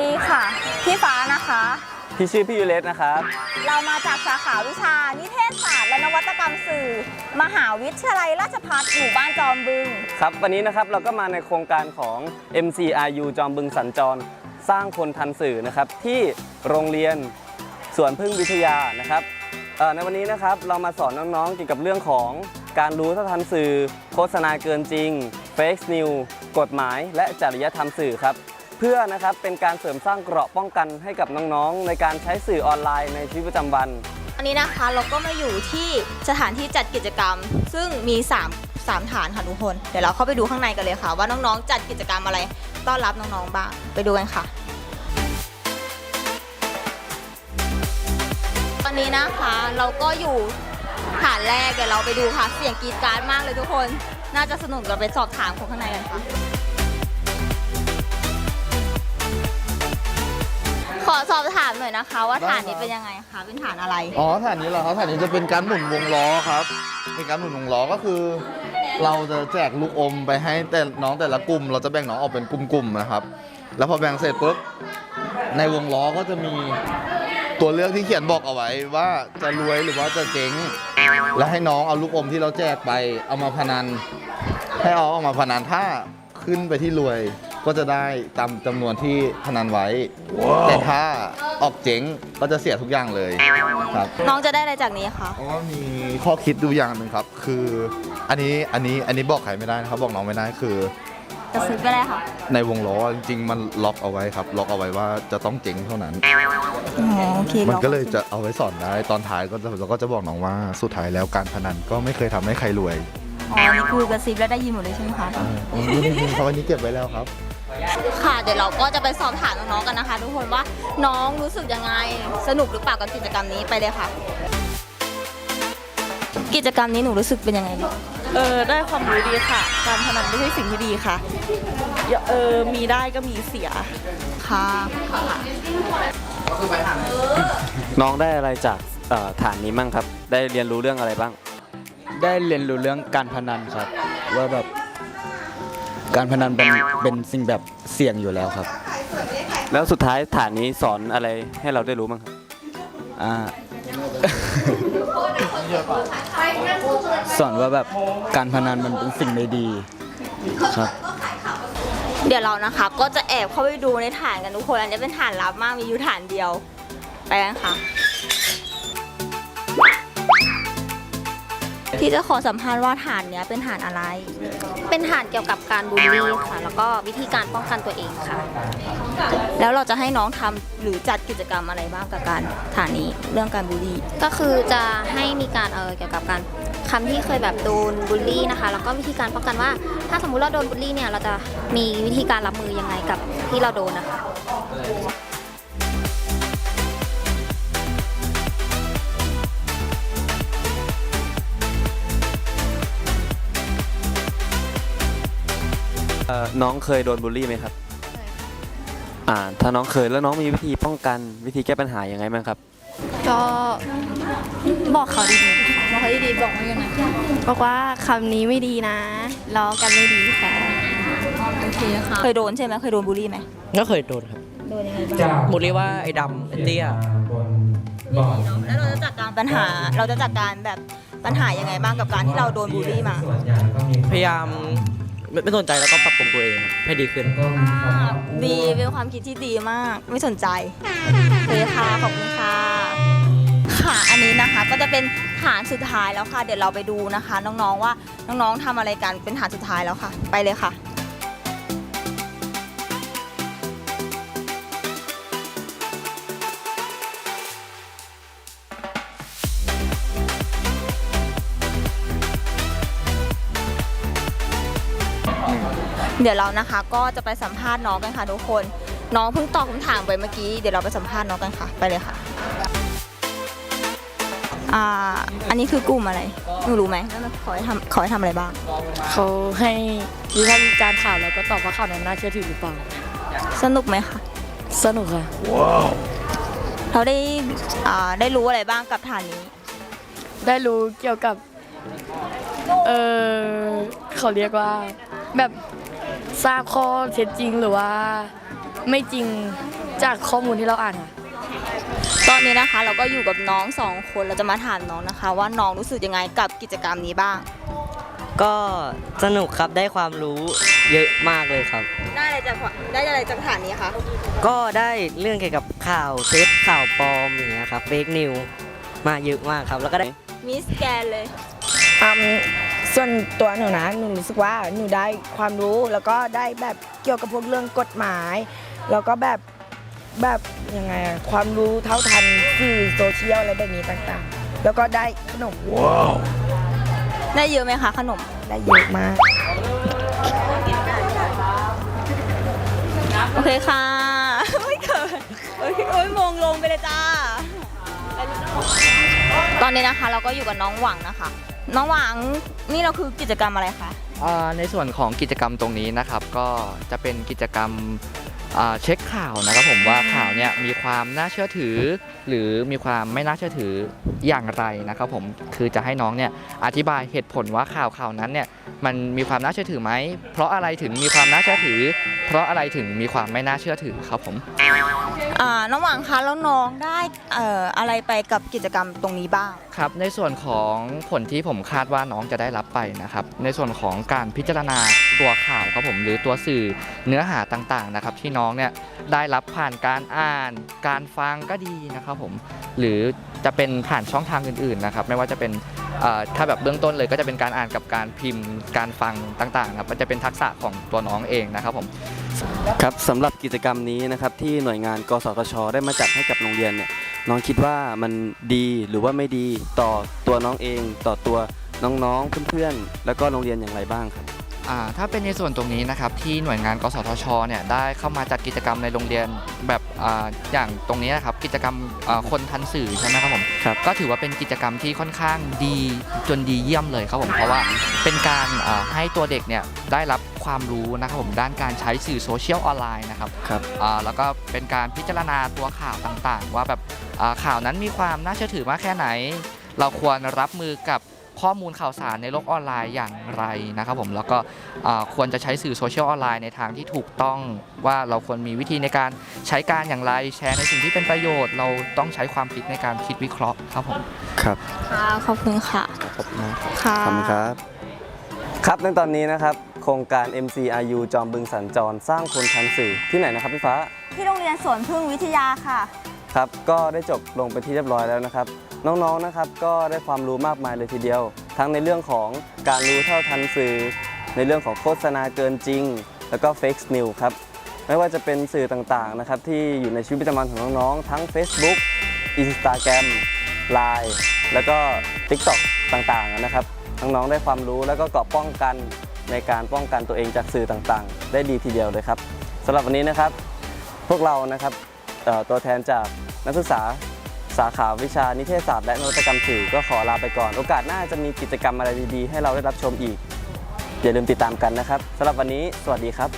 ดีค่ะ พี่ฟ้านะคะ พี่ชื่อพี่ยูเลสนะครับ เรามาจากสาขาวิชานิเทศศาสตร์และนวัตกรรมสื่อ มหาวิทยาลัยราชภัฏหมู่บ้านจอมบึง ครับ วันนี้นะครับเราก็มาในโครงการของ MCRU จอมบึงสัญจร สร้างคนทันสื่อนะครับ ที่โรงเรียนสวนพึ่งวิทยานะครับเอ่อในวันนี้นะครับเรามาสอนน้องๆเกี่ยวกับเรื่องของการรู้เท่าทันสื่อ โฆษณาเกินจริง Fake News กฎหมาย และจริยธรรมสื่อครับ เพื่อนะครับเป็นการเสริมสร้างเกราะป้องกันให้กับน้องๆ ในการใช้สื่อออนไลน์ในชีวิตประจำวัน อันนี้นะคะเราก็มาอยู่ที่สถานที่จัดกิจกรรม ซึ่งมี 3 3ฐานค่ะทุกคน เดี๋ยวเราเข้าไปดูข้างในกันเลยค่ะ ว่าน้องๆ จัดกิจกรรมอะไรต้อนรับน้องๆบ้างไปดูกันค่ะ ตอนนี้นะคะเราก็อยู่ฐานแรกเดี๋ยวเราไปดูค่ะ เสียงกรีดกรารมากเลยทุกคน น่าจะสนุกเราไปสอบถามคนข้างในกันค่ะ นะคะ ว่าฐานนี้เป็นยังไงคะเป็นฐานอะไร อ๋อฐานนี้เหรอครับฐานนี้จะเป็นการหมุนวงล้อครับเป็นการหมุนวงล้อก็คือ เราจะแจกลูกอมไปให้แต่น้องแต่ละกลุ่ม เราจะแบ่งน้องออกเป็นกลุ่มๆนะครับ แล้วพอแบ่งเสร็จปุ๊บในวงล้อก็จะมีตัวเลือกที่เขียนบอกเอาไว้ว่าจะรวยหรือว่าจะเจ๊ง แล้วให้น้องเอาลูกอมที่เราแจกไปเอามาพนัน ให้เอาออกมาพนันถ้าขึ้นไปที่รวย ก็จะได้ตามจำนวนที่พนันไว้ แต่ถ้าออกเจ๊งก็จะเสียทุกอย่างเลยครับน้องจะได้อะไรจากนี้คะเพราะว่ามีข้อคิดดูอย่างหนึ่งครับ คืออันนี้อันนี้อันนี้บอกใครไม่ได้นะครับบอกน้องไม่ได้คือ จะซื้อก็ได้ค่ะ ในวงล้อจริงๆ มันล็อกเอาไว้ครับ ล็อกเอาไว้ว่าจะต้องเจ๊งเท่านั้น อ๋อ โอเคมันก็เลยจะเอาไว้สอนได้ตอนท้ายก็จะเราก็จะบอกน้องว่าสุดท้ายแล้วการพนันก็ไม่เคยทำให้ใครรวยอ๋อ นี่คือกระซิบแล้วได้ยินหมดเลยใช่ไหมคะเออเออดูนิดนึงครับวันนี้เก็บไว้แล้วครับ ค่ะ เดี๋ยวเราก็จะไปสอบถามน้องๆกันนะคะ ทุกคนว่าน้องรู้สึกยังไงสนุกหรือเปล่ากับกิจกรรมนี้ไปเลยค่ะ กิจกรรมนี้หนูรู้สึกเป็นยังไงบ้างเออได้ความรู้ดีค่ะ การพนันไม่ใช่สิ่งที่ดีค่ะอย่าเออมีได้ก็มีเสียค่ะค่ะน้องได้อะไรจากเอ่อฐานนี้มั่งครับ ได้เรียนรู้เรื่องอะไรบ้าง ได้เรียนรู้เรื่องการพนันครับ ว่าแบบ การพนันเป็นเป็นสิ่งแบบเสี่ยงอยู่แล้วครับแล้วสุดท้ายฐานนี้สอนอะไรให้เราได้รู้บ้างครับอ่า สอนว่าแบบการพนันมันเป็นสิ่งไม่ดีครับ เดี๋ยวเรานะคะ ก็จะแอบเข้าไปดูในฐานกันทุกคน อันนี้เป็นฐานลับมากมีอยู่ฐานเดียว ไปกันค่ะ ที่จะขอสัมภาษณ์ว่าฐานเนี้ยเป็นฐานอะไร เป็นฐานเกี่ยวกับการบูลลี่ค่ะ แล้วก็วิธีการป้องกันตัวเองค่ะ แล้วเราจะให้น้องทำหรือจัดกิจกรรมอะไรบ้างกับการฐานนี้เรื่องการบูลลี่ ก็คือจะให้มีการเออเกี่ยวกับการคำที่เคยแบบโดนบูลลี่นะคะ แล้วก็วิธีการป้องกันว่า ถ้าสมมุติเราโดนบูลลี่เนี่ยเราจะมีวิธีการรับมือยังไงกับที่เราโดนนะคะ เอ่อน้องเคยโดนบูลลี่ไหมครับอ่า ถ้าน้องเคยแล้วน้องมีวิธีป้องกันวิธีแก้ปัญหายังไงบ้างครับ ก็บอกเขาดีบอกเขาดีๆบอกว่ายังไงๆบอกว่าคำนี้ไม่ดีนะล้อกันไม่ดีค่ะ โอเคค่ะ เคยโดนใช่ไหมเคยโดนบูลลี่ไหมก็เคยโดนครับโดนยังไงบ้างบุรีว่าไอ้ดำไอ้เตี้ย แล้วเราจะจัดการปัญหา เราจะจัดการแบบปัญหายังไงบ้างกับการที่เราโดนบูลลี่มา พยายาม ไม่ไม่สนใจแล้วก็ปรับปรุงตัวเองครับให้ดีขึ้น อ่าดีเป็นความคิดที่ดีมาก ไม่สนใจโอเคค่ะขอบคุณค่ะค่ะอันนี้นะคะก็จะเป็นฐานสุดท้ายแล้วค่ะ เดี๋ยวเราไปดูนะคะ น้องๆว่าน้องๆทำอะไรกันเป็นฐานสุดท้ายแล้วค่ะ ไปเลยค่ะ เดี๋ยวเรานะคะก็จะไปสัมภาษณ์น้องกันค่ะทุกคน น้องเพิ่งตอบคำถามไปเมื่อกี้ เดี๋ยวเราไปสัมภาษณ์น้องกันค่ะ ไปเลยค่ะอ่าอันนี้คือกลุ่มอะไรหนูรู้ไหมแล้วมันขอให้ทำขอให้ทำอะไรบ้าง เขาให้วิพากษ์วิจารณ์ข่าวแล้วก็ตอบว่าข่าวนั้นน่าเชื่อถือหรือเปล่า สนุกไหมคะ สนุกค่ะ เราได้อ่าได้รู้อะไรบ้างกับฐานนี้ ได้รู้เกี่ยวกับ เออเขาเรียกว่า แบบ ทราบข้อเท็จจริงหรือว่าไม่จริงจากข้อมูลที่เราอ่านค่ะตอนนี้นะคะเราก็อยู่กับน้องสองคนเราจะมาถามน้องนะคะ ว่าน้องรู้สึกยังไงกับกิจกรรมนี้บ้าง ก็สนุกครับได้ความรู้เยอะมากเลยครับ ได้อะไรจากได้อะไรจากฐานนี้คะก็ได้เรื่องเกี่ยวกับข่าวเท็จข่าวปลอมอย่างเงี้ยครับเฟกนิวมาเยอะมากครับแล้วก็ได้มิสแกนเลยอืม ส่วนตัวหนูนะหนูรู้สึกว่าหนูได้ความรู้แล้วก็ได้แบบเกี่ยวกับพวกเรื่องกฎหมาย แล้วก็แบบแบบยังไงอะความรู้เท่าทันสื่อโซเชียลอะไรแบบนี้ต่างๆ แล้วก็ได้ขนมได้เยอะไหมคะขนม ได้เยอะมาก โอเคค่ะ ไม่เกิดโอ้ยโอ้ยมองลงไปเลยจ้า ตอนนี้นะคะเราก็อยู่กับน้องหวังนะคะ น้องหวังนี่เราคือกิจกรรมอะไรคะ อ่าในส่วนของกิจกรรมตรงนี้นะครับก็จะเป็นกิจกรรม เช็คข่าวนะครับผมว่าข่าวเนี่ยมีความน่าเชื่อถือ หรือมีความไม่น่าเชื่อถืออย่างไรนะครับผมคือจะให้น้องเนี่ยอธิบายเหตุผลว่าข่าวข่าวนั้นเนี่ยมันมีความน่าเชื่อถือไหมเพราะอะไรถึงมีความน่าเชื่อถือ เพราะอะไรถึงมีความไม่น่าเชื่อถือครับผมอ่าน้องหวังคะแล้วน้องได้เอ่ออะไรไปกับกิจกรรมตรงนี้บ้างครับ ในส่วนของผลที่ผมคาดว่าน้องจะได้รับไปนะครับ ในส่วนของการพิจารณา ตัวข่าวครับผมหรือตัวสื่อเนื้อหาต่างๆนะครับที่น้องเนี่ยได้รับผ่านการอ่าน การฟังก็ดีนะครับผมหรือจะเป็นผ่านช่องทางอื่นๆนะครับไม่ว่าจะเป็นถ้าแบบเบื้องต้นเลยก็จะเป็นการอ่านกับการพิมพ์การฟังต่างๆครับมันจะเป็นทักษะของตัวน้องเองนะครับผมครับสำหรับกิจกรรมนี้นะครับที่หน่วยงานกสทช ได้มาจัดให้กับโรงเรียนเนี่ยน้องคิดว่ามันดีหรือว่าไม่ดีต่อตัวน้องเอง ต่อตัวน้องๆเพื่อนๆแล้วก็โรงเรียนอย่างไรบ้างครับ ถ้าเป็นในส่วนตรงนี้นะครับที่หน่วยงานกสทชเนี่ยได้เข้ามาจัดกิจกรรมในโรงเรียนแบบอ่าอย่างตรงนี้นะครับกิจกรรมอ่าคนทันสื่อใช่ไหมครับผมครับก็ถือว่าเป็นกิจกรรมที่ค่อนข้างดีจนดีเยี่ยมเลยครับผมเพราะว่าเป็นการอ่าให้ตัวเด็กเนี่ยได้รับความรู้นะครับผมด้านการใช้สื่อโซเชียลออนไลน์นะครับครับอ่าแล้วก็เป็นการพิจารณาตัวข่าวต่างๆ ว่าแบบอ่าข่าวนั้นมีความน่าเชื่อถือมากแค่ไหน เราควรรับมือกับ ข้อมูลข่าวสารในโลกออนไลน์อย่างไรนะครับผมแล้วก็อ่าควรจะใช้สื่อโซเชียลออนไลน์ในทางที่ถูกต้องว่าเราควรมีวิธีในการใช้การอย่างไรแชร์ในสิ่งที่เป็นประโยชน์ เราต้องใช้ความคิดในการคิดวิเคราะห์ครับผมครับค่ะขอบคุณค่ะขอบคุณมากครับค่ะขอบคุณครับ ครับในตอนนี้นะครับ โครงการ MCRU จอมบึงสัญจรสร้างคนทันสื่อที่ไหนนะครับพี่ฟ้า ที่โรงเรียนสวนพึ่งวิทยาค่ะ ครับก็ได้จบลงไปนที่เรียบร้อยแล้วนะครับ น้องๆนะครับก็ได้ความรู้มากมายเลยทีเดียว ทั้งในเรื่องของการรู้เท่าทันสื่อ ในเรื่องของโฆษณาเกินจริง แล้วก็ Fake News ครับไม่ว่าจะเป็นสื่อต่างๆนะครับที่อยู่ในชีวิตประจำวันของน้องๆ ทั้ง Facebook Instagram Line แล้วก็ TikTok ต่างๆนะครับน้องๆได้ความรู้แล้วก็เกาะป้องกันในการป้องกันตัวเองจากสื่อต่างๆ ได้ดีทีเดียวเลยครับสำหรับวันนี้นะครับ พวกเรานะครับตัวแทนจากนักศึกษา สาขาวิชานิเทศศาสตร์และนวัตกรรมสื่อก็ขอลาไปก่อน โอกาสหน้าจะมีกิจกรรมอะไรดีๆ ให้เราได้รับชมอีก อย่าลืมติดตามกันนะครับสำหรับวันนี้ สวัสดีครับ